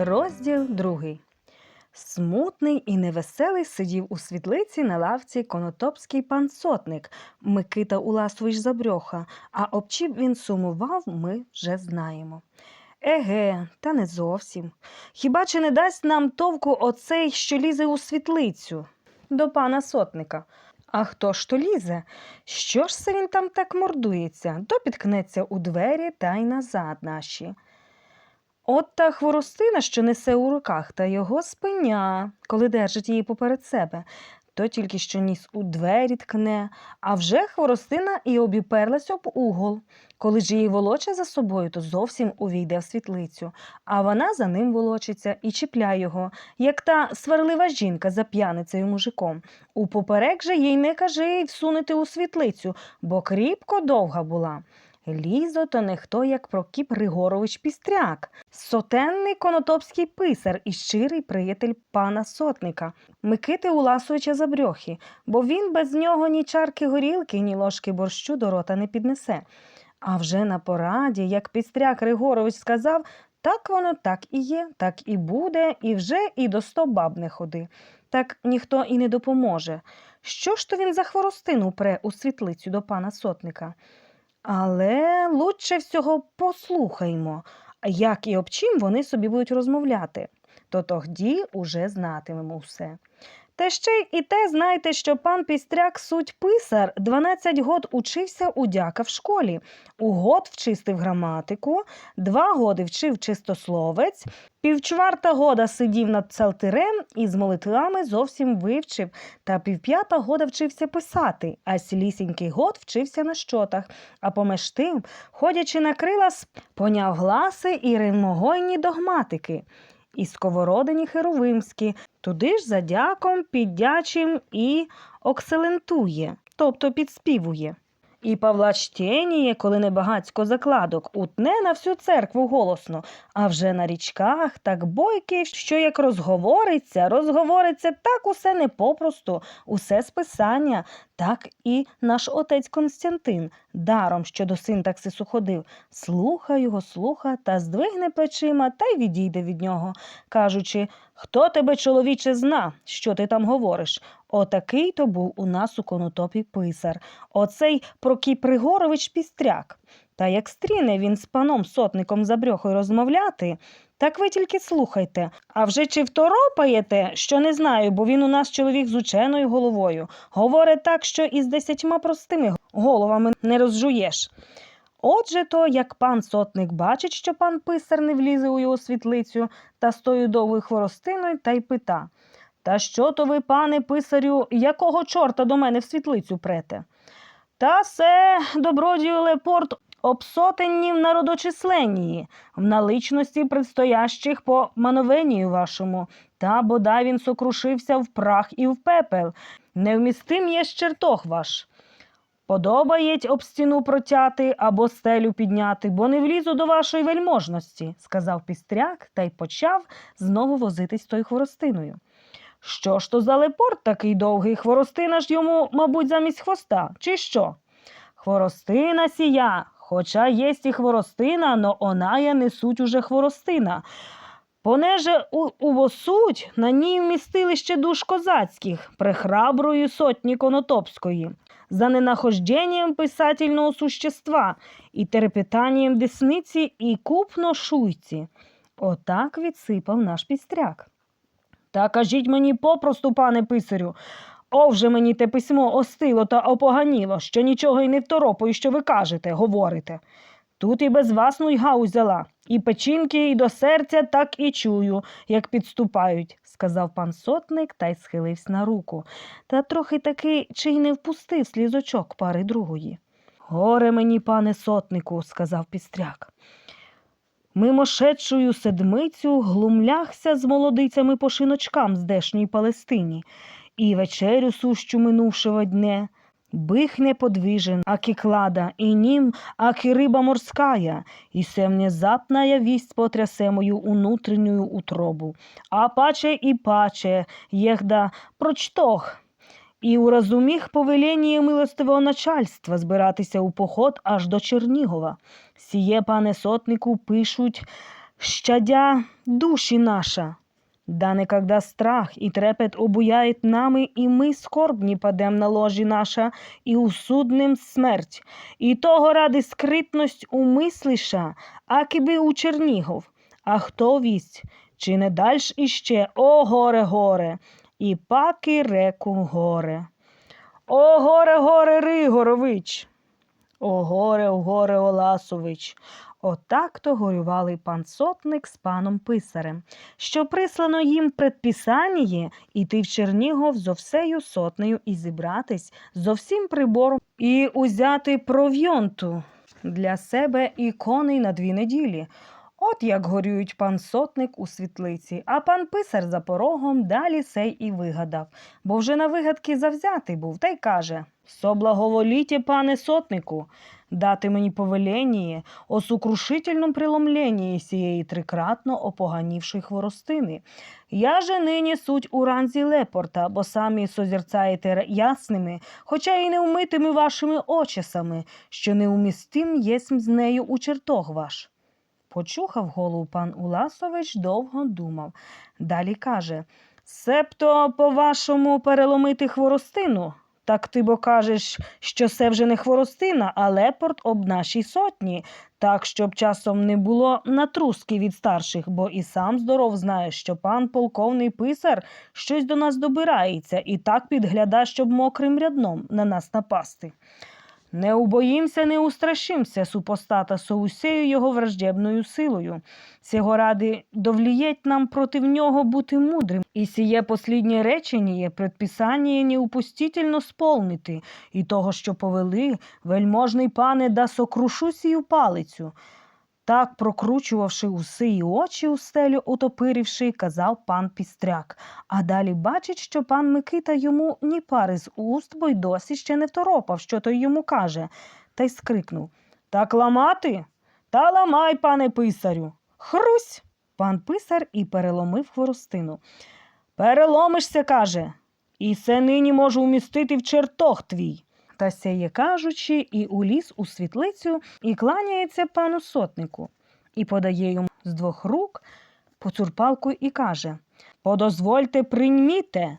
Розділ другий. Смутний і невеселий сидів у світлиці на лавці конотопський пан сотник Микита Уласович Забрьоха, а об чим він сумував, ми вже знаємо. Еге, та не зовсім. Хіба чи не дасть нам товку оцей, що лізе у світлицю? До пана сотника. А хто ж то лізе? Що ж це він там так мордується? То підкнеться у двері та й назад наші. От та хворостина, що несе у руках, та його спиня, коли держить її поперед себе, то тільки що ніс у двері ткне, а вже хворостина і обіперлась об угол. Коли ж її волоче за собою, то зовсім увійде в світлицю, а вона за ним волочиться і чіпляє його, як та сварлива жінка за п'яницею мужиком. Упоперек же їй не каже й всунути у світлицю, бо кріпко довга була. Лізо то не хто, як Прокіп Григорович Пістряк, сотенний конотопський писар і щирий приятель пана сотника, Микити Уласовича Забрьохи, бо він без нього ні чарки горілки, ні ложки борщу до рота не піднесе. А вже на пораді, як Пістряк Григорович сказав, так воно так і є, так і буде, і вже і до сто баб не ходи. Так ніхто і не допоможе. Що ж то він за хворостину пре у світлицю до пана сотника? Але лучше всього послухаймо, як і об чим вони собі будуть розмовляти, то тоді уже знатимемо все. Та ще і те знайте, що пан Пістряк суть писар 12 год учився у дяка в школі, у год вчистив граматику, два годи вчив чистословець, півчварта года сидів над псалтирем і з молитвами зовсім вивчив, та півп'ята года вчився писати, а сілісінький год вчився на щотах, а помеж тим, ходячи на крила, поняв гласи і римогойні догматики. І сковородині херовимські, туди ж за дяком, піддячим і окселентує, тобто підспівує. І Павла чтєніє, коли небагацько закладок, утне на всю церкву голосно, а вже на річках так бойки, що як розговориться, розговориться так усе не попросту, усе з писання, так і наш отець Константин, даром, що до синтаксису ходив, слуха його, слуха та здвигне плечима та й відійде від нього, кажучи, хто тебе, чоловіче, зна, що ти там говориш? Отакий то був у нас у конотопі писар, оцей Прокіп Пригорович Пістряк. Та як стріне він з паном сотником Забрьохою розмовляти, так ви тільки слухайте. А вже чи второпаєте, що не знаю, бо він у нас чоловік з ученою головою. Говорить так, що із десятьма простими головами не розжуєш. Отже то, як пан сотник бачить, що пан писар не влізе у його світлицю та з тою довгою хворостиною, та й пита Та що то ви, пане писарю, якого чорта до мене в світлицю прете? Та се, добродію Лепорт, в народочисленні, в наличності предстоящих по мановенію вашому, та бодай він сокрушився в прах і в пепел. Невмістим є чертог ваш. Подобаєть об стіну протяти або стелю підняти, бо не влізу до вашої вельможності, сказав пістряк та й почав знову возитись тою хворостиною. Що ж то за лепорт такий довгий? Хворостина ж йому, мабуть, замість хвоста, чи що? Хворостина сія, хоча єсть і хворостина, но она я несуть уже хворостина. Понеже у, увосуть на ній вмістилище душ козацьких, прихраброї сотні конотопської, за ненахождением писательного существа і терпетанієм десниці і купно шуйці. Отак відсипав наш пістряк. Та кажіть мені попросту, пане писарю, овже мені те письмо остило та опоганіло, що нічого й не второпаю, що ви кажете, говорите. Тут і без вас нуйга узяла, і печінки, і до серця так і чую, як підступають, сказав пан сотник та й схилився на руку, та трохи таки чи й не впустив слізочок пари другої. Горе мені, пане сотнику, сказав пістряк. Мимошедшую седмицю глумлягся з молодицями по шиночкам з дешній Палестині, і вечерю сущу минувшого дня. Бых неподвижен, аки клада, и ним, аки рыба морская, и се внезапная весть потрясе мою внутреннюю утробу. А паче і паче, єхда прочтох, і уразуміх повеління милостивого начальства збиратися у поход аж до Чернігова. Сіє, пане сотнику, пишуть щадя душі наша. Да некогда страх і трепет обуяет нами, і ми скорбні падем на ложі наша, і усудним смерть. І того ради скритність умислиша, аки би у Чернігов. А хто вість, чи не дальш іще, о горе, горе, і паки реку горе. О горе, горе, Ригорович! О горе, о горе, Оласович! Отак то горювали пан сотник з паном писарем, що прислано їм предписаніє іти в Чернігов зо всею сотнею і зібратись зо всім прибором і узяти провйонту для себе і коней на дві неділі. От як горюють пан сотник у світлиці, а пан писар за порогом далі сей і вигадав, бо вже на вигадки завзятий був, та й каже Соблаговоліте, пане сотнику, дати мені повеление о сукрушительном преломлении сієї трикратно опоганівшої хворостини. Я же нині суть у ранзі лепорта, бо самі созерцаєте ясними, хоча й не вмитими вашими очисами, що неумістим єсмь з нею у чертог ваш. Почухав голову пан Уласович, довго думав. Далі каже Септо, по-вашому, переломити хворостину? Так ти бо кажеш, що це вже не хворостина, а лепорт об нашій сотні, так щоб часом не було натруски від старших, бо і сам здоров знаєш, що пан полковний писар щось до нас добирається і так підгляда, щоб мокрим рядном на нас напасти. Не убоїмся, не устрашимся супостата со усею його враждебною силою. Цього ради довлієть нам проти нього бути мудрим, і сіє посліднє речення предписання неупустительно сполнити, і того, що повели, вельможний пане, да сокрушу сію палицю. Так, прокручувавши уси й очі у стелю, утопирівши, казав пан Пістряк. А далі бачить, що пан Микита йому ні пари з уст, бо й досі ще не второпав, що той йому каже, та й скрикнув Так ламати? Та ламай, пане писарю. Хрусь. Пан писар і переломив хворостину. Переломишся, каже, і це нині можу вмістити в чертог твій. Та сяє кажучи, і уліз у світлицю, і кланяється пану сотнику, і подає йому з двох рук поцурпалку і каже Подозвольте, прийміте.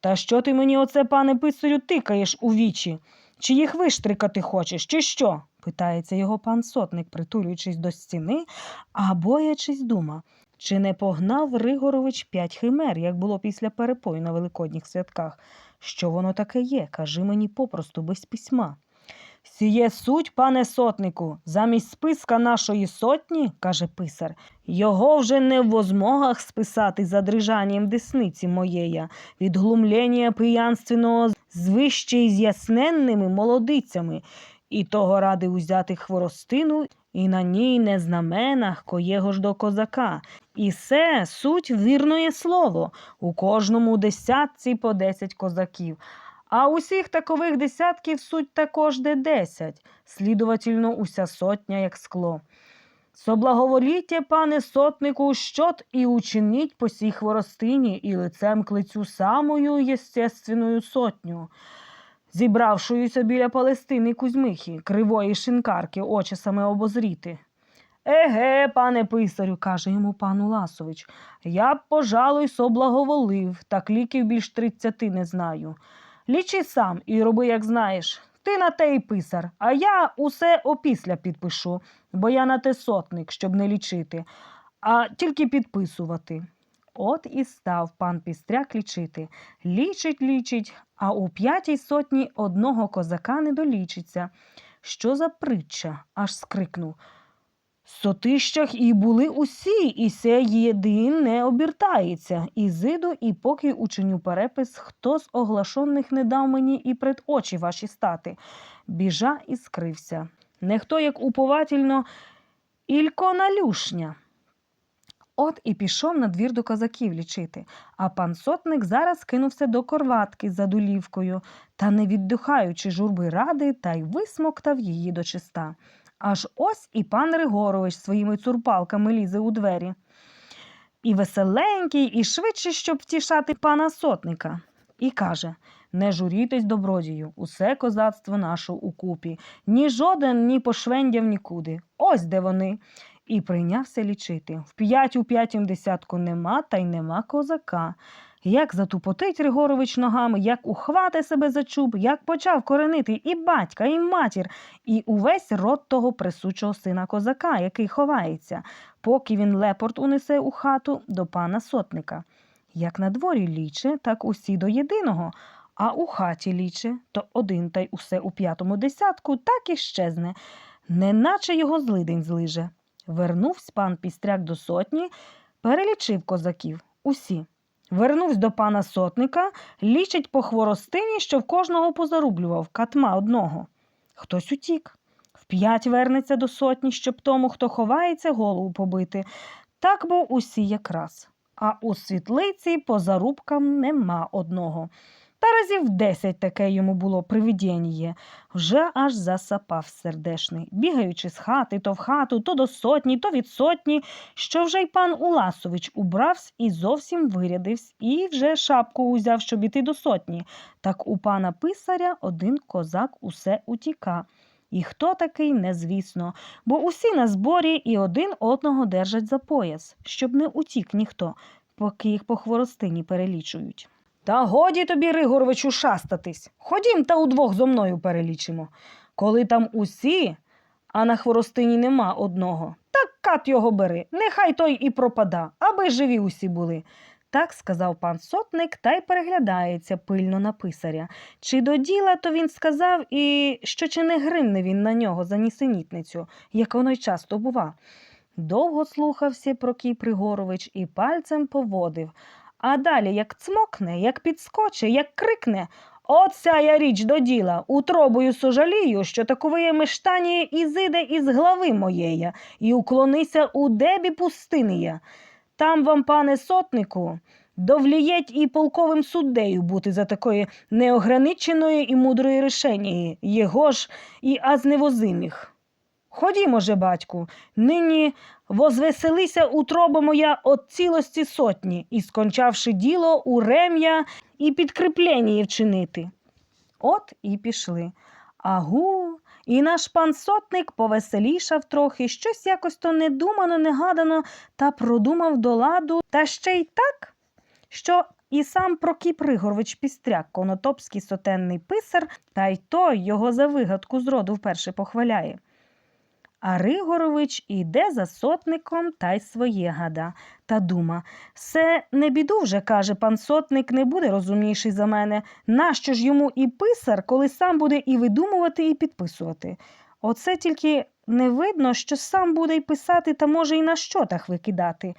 Та що ти мені оце, пане писарю, тикаєш у вічі? Чи їх виштрикати хочеш, чи що? питається його пан сотник, притулюючись до стіни, а боячись дума. Чи не погнав Ригорович п'ять химер, як було після перепою на великодніх святках? Що воно таке є? Кажи мені попросту без письма. Сіє суть, пане сотнику, замість списка нашої сотні, каже писар, його вже не в возмогах списати за дрижанням десниці моєя, від глумлення пиянственного з вище з'ясненними молодицями, і того ради узяти хворостину, і на ній не знаменах коєго ж до козака. І се суть вірноє слово, у кожному десятці по десять козаків. А усіх такових десятків суть також де десять, слідувательно, уся сотня, як скло. Соблаговоліття, пане сотнику, щот і учиніть по сій хворостині і лицем к лицю самою єстественною сотню, зібравшуюся біля Палестини Кузьмихи, кривої шинкарки, очисами обозріти. Еге, пане писарю, каже йому пан Уласович, я б, пожалуй, соблаговолив, так ліків більш тридцяти не знаю. Лічи сам і роби, як знаєш. Ти на те й писар, а я усе опісля підпишу, бо я на те сотник, щоб не лічити, а тільки підписувати. От і став пан Пістряк лічити. Лічить, лічить, а у п'ятій сотні одного козака не долічиться. Що за притча? аж скрикнув. Сотищах і були усі, і се єдин не обіртається. І зиду, і поки ученю перепис, хто з оглашених не дав мені і пред очі ваші стати. Біжа і скрився. Не хто як уповательно, ілько налюшня. От і пішов на двір до козаків лічити, а пан сотник зараз кинувся до корватки за дулівкою та, не віддихаючи журби ради, та й висмоктав її до чиста. Аж ось і пан Григорович своїми цурпалками лізе у двері. І веселенький, і швидше, щоб втішати пана сотника. І каже Не журітесь, добродію, усе козацтво наше укупі, ні жоден, ні пошвендяв нікуди. Ось де вони. і прийнявся лічити. В п'ять у п'ятім десятку нема, та й нема козака. Як затупотить Григорович ногами, як ухвати себе за чуб, як почав коренити і батька, і матір, і увесь род того присучого сина козака, який ховається, поки він лепорт унесе у хату до пана сотника. Як на дворі ліче, так усі до єдиного, а у хаті ліче, то один та й усе у п'ятому десятку так і щезне, неначе його злидень злиже. Вернувсь пан Пістряк до сотні, перелічив козаків усі. Вернувсь до пана сотника, лічить по хворостині, що в кожного позарублював катма одного. Хтось утік. Вп'ять вернеться до сотні, щоб тому, хто ховається, голову побити. Так бо усі якраз. А у світлиці по зарубкам нема одного. Та разів десять таке йому було привидєніє. Вже аж засапав сердешний, бігаючи з хати то в хату, то до сотні, то від сотні, що вже й пан Уласович убравсь і зовсім вирядився, і вже шапку узяв, щоб іти до сотні. Так у пана писаря один козак усе утіка. І хто такий, незвісно, бо усі на зборі і один одного держать за пояс, щоб не утік ніхто, поки їх по хворостині перелічують. Та годі тобі, Ригоровичу, шастатись. Ходім та удвох зо мною перелічимо. Коли там усі, а на хворостині нема одного, так кат його бери, нехай той і пропада, аби живі усі були. Так сказав пан сотник та й переглядається пильно на писаря. Чи до діла то він сказав, і що чи не гримне він на нього за нісенітницю, як воно й часто бува. Довго слухався Прокій Пригорович і пальцем поводив. А далі як цмокне, як підскоче, як крикне. Оця я річ до діла, утробою сожалію, що таковиє мештаніє і зиде із глави моєї, і уклонися у дебі пустиния. Там вам, пане сотнику, довлієть і полковим суддею бути за такої неограниченої і мудрої рішення, його ж і аз невозимих. Ходімо же, батьку, нині возвеселися утроба моя от цілості сотні, і, скончавши діло, у рем'я і підкріплення вчинити. От і пішли. Агу, і наш пан сотник повеселішав трохи, щось якось то недумано, негадано, та продумав до ладу, та ще й так, що і сам Прокіп Ригорович Пістряк, конотопський сотенний писар, та й той його за вигадку зроду вперше похваляє. А Ригорович іде за сотником та й своє гада. Та дума, се не біду вже, каже пан сотник, не буде розумніший за мене. Нащо ж йому і писар, коли сам буде і видумувати, і підписувати? Оце тільки не видно, що сам буде й писати, та може й на щотах викидати.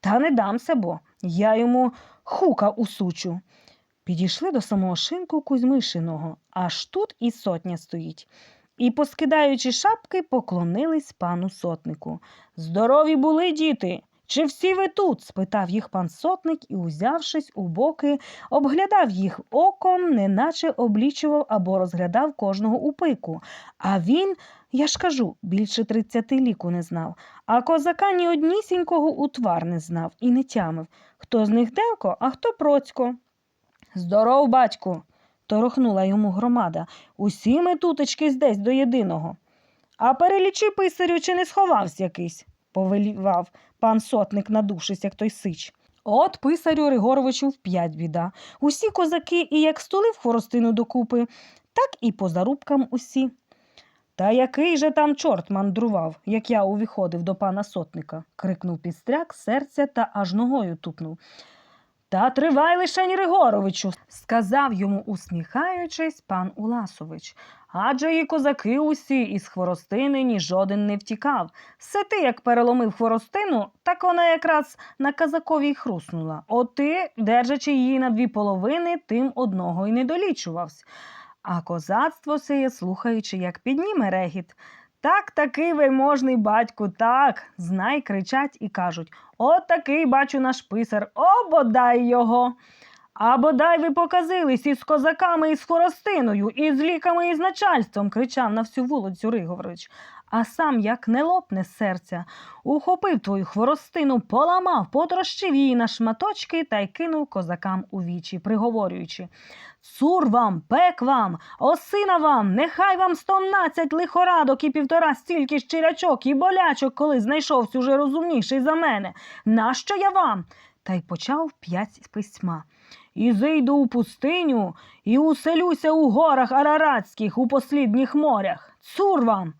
Та не дамся, бо я йому хука усучу. Підійшли до самого шинку Кузьмишиного, аж тут і сотня стоїть. І, поскидаючи шапки, поклонились пану сотнику. Здорові були, діти. Чи всі ви тут? спитав їх пан сотник і, узявшись у боки, обглядав їх оком, неначе облічував або розглядав кожного у пику. А він, я ж кажу, більше тридцяти ліку не знав, а козака ні однісінького утвар не знав і не тямив. Хто з них Демко, а хто Процько. Здоров, батьку, торохнула йому громада. Усі ми тутечки здесь до єдиного. А перелічи писарю, чи не сховався якийсь, повелівав пан сотник, надувшись, як той сич. От писарю Ригоровичу вп'ять біда. Усі козаки і як стули в хворостину докупи, так і по зарубкам усі. Та який же там чорт мандрував, як я увіходив до пана сотника, крикнув підстряк серця та аж ногою тупнув. Та тривай лишень Ригоровичу, сказав йому, усміхаючись, пан Уласович. Адже і козаки усі із хворостини ні жоден не втікав. Все ти, як переломив хворостину, так вона якраз на казакові й хруснула. От ти, держачи її на дві половини, тим одного й не долічувався. А козацтво сеє, слухаючи, як підніме регіт. Так такий вельможний батьку, так, знай, кричать і кажуть От такий, бачу, наш писар, о, бодай його. А бодай ви показились із козаками, і з Хоростиною, і з ліками, і з начальством, кричав на всю вулицю Ригорович. А сам, як не лопне серця, ухопив твою хворостину, поламав, потрощив її на шматочки та й кинув козакам у вічі, приговорюючи Цур вам, пек вам, осина вам, нехай вам стомнадцять лихорадок і півтора стільки щирячок і болячок, коли знайшовся уже розумніший за мене. Нащо я вам? Та й почав п'ять письма. І зайду у пустиню, і уселюся у горах Араратських, у послідніх морях. Цур вам!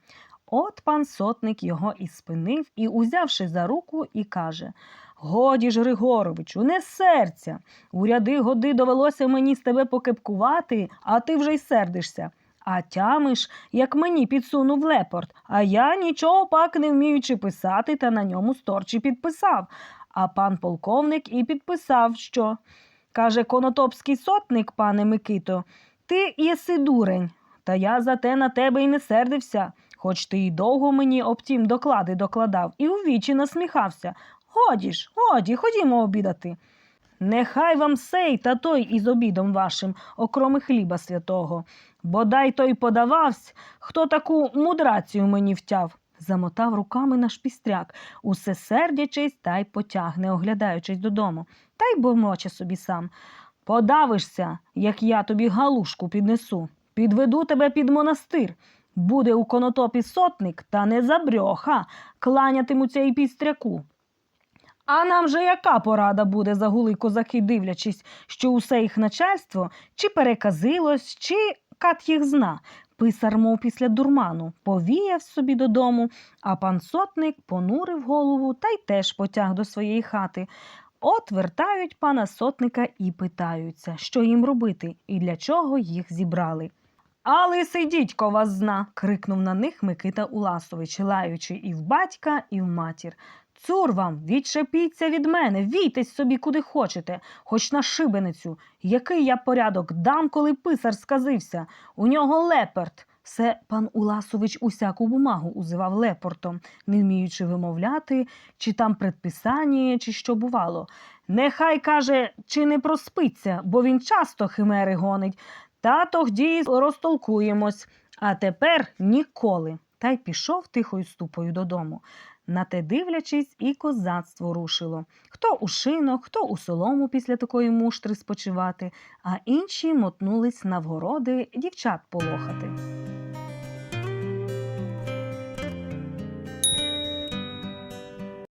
От пан сотник його і спинив, і, узявши за руку, і каже Годі ж, Григоровичу, не серця. У ряди годи довелося мені з тебе покепкувати, а ти вже й сердишся. А тямиш, як мені підсунув лепорт, а я нічого пак не вміючи писати, та на ньому сторчі підписав. А пан полковник і підписав, що. Каже конотопський сотник, пане Микито, ти єси дурень, та я за те на тебе й не сердився, хоч ти й довго мені об тім доклади докладав і у вічі насміхався. Годі ж, годі, ходімо обідати. Нехай вам сей та той із обідом вашим, окроми хліба святого. Бодай той подававсь, хто таку мудрацію мені втяв. Замотав руками наш пістряк, усе сердячись та й потяг, не оглядаючись додому, та й бормоче собі сам. Подавишся, як я тобі галушку піднесу, підведу тебе під монастир. Буде у конотопі сотник, та не забрьоха, кланятимуться й пістряку. А нам же яка порада буде, загули козаки, дивлячись, що усе їх начальство чи переказилось, чи кат їх зна. Писар, мов після дурману, повіяв собі додому, а пан сотник понурив голову та й теж потяг до своєї хати. От вертають пана сотника і питаються, що їм робити і для чого їх зібрали. А лисий дідько вас зна. крикнув на них Микита Уласович, лаючи і в батька, і в матір. Цур вам, відчепіться від мене, війтесь собі куди хочете, хоч на шибеницю. Який я порядок дам, коли писар сказився. У нього леперт. Все пан Уласович усяку бумагу узивав лепортом, не вміючи вимовляти, чи там предписання, чи що бувало. Нехай каже, чи не проспиться, бо він часто химери гонить. Та тоді розтолкуємось. А тепер ніколи. Та й пішов тихою ступою додому. На те дивлячись, і козацтво рушило. Хто у шинок, хто у солому після такої муштри спочивати, а інші мотнулись на вгороди дівчат полохати.